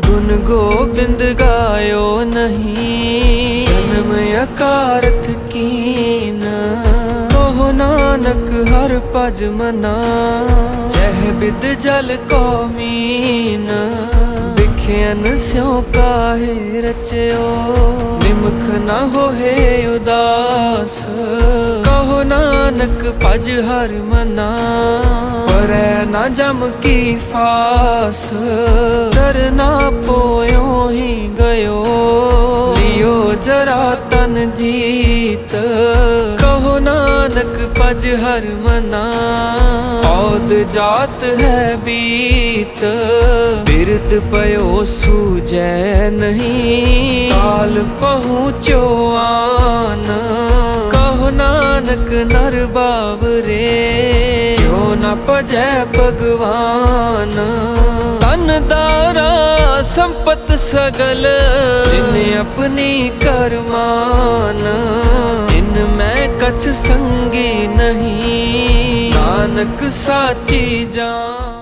ਗੁਣ ਗੋਬਿੰਦ ਗਾਇਓ ਨਹੀਂ। ਜਨਮ ਅਕਾਰਥ ਕੀਨ। ਕਹੋ ਨਾਨਕ ਹਰ ਭਜ ਮਨਾ। ਜਹ ਬਿਦ ਜਲ ਕੋ ਮੀਨ। ਵਿਖਿਆਨ ਸਿਉ ਕਾਹੇ ਰਚਿਓ। ਨਿਮਖ ਨਾ ਹੋਏ ਉਦਾਸ। ਕਹੋ ਨਾਨਕ ਭਜ ਹਰ ਮਨਾ। ਪਰੈ ਨਾ ਜਮ ਕੀ ਫਾਸ ਕਰਨਾ ਪੋਇਓ ਹੀ ਗਇਓ। ਲਿਓ ਜਰਾ ਤਨ ਜੀਤ, ਕਹੋ ਨਾਨਕ ਪਜ ਹਰ ਮਨਾ। ਔਦ ਜਾਤ ਹੈ ਬੀਤ ਬਿਰਦ ਪਇਓ ਸੂਜੈ ਨਹੀਂ। ਕਾਲ ਪਹੁੰਚੋ ਆਨ ਕਹੋ ਨਾਨਕ ਨਰ ਬਾਵਰੇ। ਨ ਭਜੈ ਭਗਵਾਨ। ਤਨ ਦਾਰਾ ਸੰਪਤ ਸਗਲ, ਜਿਨ ਆਪਣੀ ਕਰਮਾਨ। ਇਨ ਮੈਂ ਕਛ ਸੰਗੀ ਨਹੀਂ, ਨਾਨਕ ਸਾਚੀ ਜਾਨ।